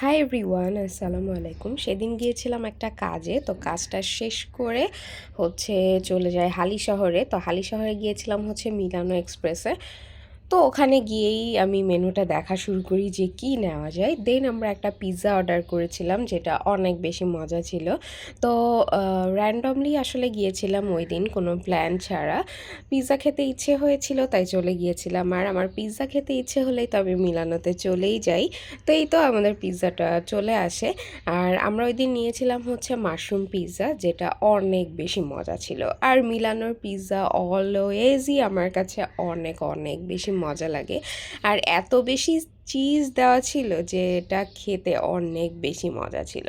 Hi everyone, আসসালামু আলাইকুম। সেদিন গিয়েছিলাম একটা কাজে, তো কাজটা শেষ করে হচ্ছে চলে যায় হালি শহরে। তো হালি শহরে গিয়েছিলাম হচ্ছে মিলানো এক্সপ্রেসে। তো ওখানে গিয়েই আমি মেনুটা দেখা শুরু করি যে কি নেওয়া যায়। দেন আমরা একটা পিৎজা অর্ডার করেছিলাম যেটা অনেক বেশি মজা ছিল। তো র্যান্ডমলি আসলে গিয়েছিলাম ওই দিন কোনো প্ল্যান ছাড়া। পিৎজা খেতে ইচ্ছে হয়েছিল তাই চলে গিয়েছিলাম। আর আমার পিৎজা খেতে ইচ্ছে হলেই তো আমি মিলানোতে চলেই যাই। তো এই তো আমাদের পিৎজাটা চলে আসে। আর আমরা ওই দিন নিয়েছিলাম হচ্ছে মাশরুম পিৎজা যেটা অনেক বেশি মজা ছিল। আর মিলানোর পিৎজা অলওয়েজই আমার কাছে অনেক অনেক বেশি মজা লাগে। আর এত বেশি চিজ দেওয়া ছিল যে এটা খেতে অনেক বেশি মজা ছিল।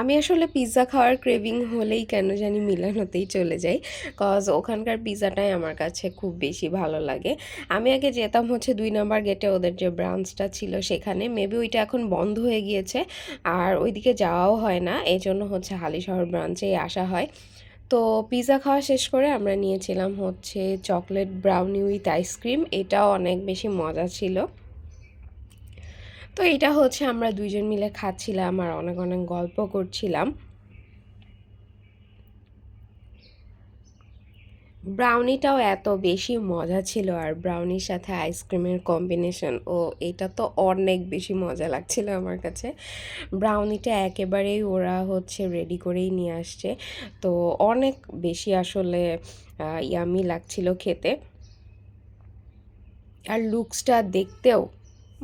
আমি আসলে পিৎজা খাওয়ার ক্রেভিং হলেই কেন জানি মিলানোতেই চলে যাই কজ ওখানকার পিৎজাটাই আমার কাছে খুব বেশি ভালো লাগে। আমি আগে যেতাম হচ্ছে দুই নম্বর গেটে ওদের যে ব্রাঞ্চটা ছিল সেখানে। মেবি ওইটা এখন বন্ধ হয়ে গিয়েছে, আর ওইদিকে যাওয়াও হয় না। এই জন্য হচ্ছে হালিশহর ব্রাঞ্চেই আসা হয়। তো পিৎজা খাওয়া শেষ করে আমরা নিয়েছিলাম হচ্ছে চকলেট ব্রাউনি উইথ আইসক্রিম এটাও অনেক বেশি মজা ছিল। তো এটা হচ্ছে আমরা দুইজন মিলে খাচ্ছিলাম আর অনেক অনেক গল্প করছিলাম। ব্রাউনিটাও এত বেশি মজা ছিল আর ব্রাউনির সাথে আইসক্রিমের কম্বিনেশন ও এটা তো অনেক বেশি মজা লাগছিল আমার কাছে। ব্রাউনিটা একেবারেই ওরা হচ্ছে রেডি করেই নিয়ে আসছে। তো অনেক বেশি আসলে ইয়ামি লাগছিল খেতে। আর লুকসটা দেখতেও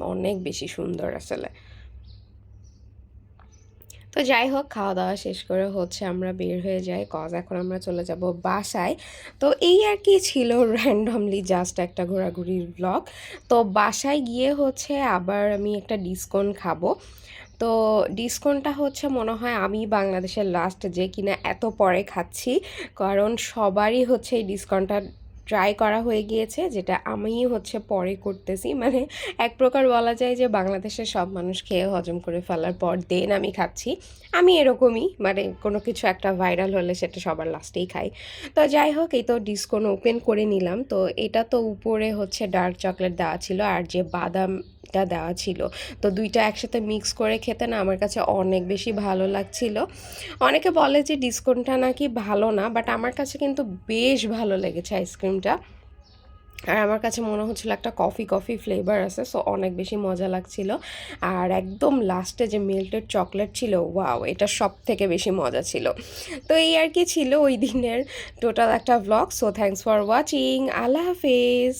অনেক বেশি সুন্দর আসলে। তো যাই হোক খাওয়া দাওয়া শেষ করে হচ্ছে আমরা বের হয়ে যাই। কজ এখন আমরা চলে যাব বাসায়। তো এই আর কি ছিল র্যান্ডমলি জাস্ট একটা ঘোরাঘুরির ব্লগ তো বাসায় গিয়ে হচ্ছে আবার আমি একটা ডিসকাউন্ট খাব। তো ডিসকাউন্টটা হচ্ছে মনে হয় আমি বাংলাদেশের লাস্ট যে কিনা এত পরে খাচ্ছি। কারণ সবারই হচ্ছে এই ডিসকাউন্টটা ট্রাই করা হয়ে গিয়েছে, যেটা আমি হচ্ছে পরে করতেছি। মানে এক প্রকার বলা যায় যে বাংলাদেশের সব মানুষ খেয়ে হজম করে ফেলার পর দেন আমি খাচ্ছি। আমি এরকমই মানে কোনো কিছু একটা ভাইরাল হলে সেটা সবার লাস্টেই খাই। তো যাই হোক, এই তো ডিসকোন ওপেন করে নিলাম। তো এটা তো উপরে হচ্ছে ডার্ক চকলেট দেওয়া ছিল, আর যে বাদাম টা দেওয়া ছিল। তো দুইটা একসাথে মিক্স করে খেতে না আমার কাছে অনেক বেশি ভালো লাগছিল। অনেকে বলে যে ডিসকোনটা নাকি ভালো না বাট আমার কাছে কিন্তু বেশ ভালো লেগেছে আইসক্রিমটা আর আমার কাছে মনে হচ্ছিল একটা কফি কফি ফ্লেভার আছে সো অনেক বেশি মজা লাগছিল। আর একদম লাস্টে যে মেল্টেড চকলেট ছিল ওয়াও এটা সব থেকে বেশি মজা ছিল। তো এই আর কি ছিল ওই দিনের টোটাল একটা blog so thanks for watching Allah Hafiz!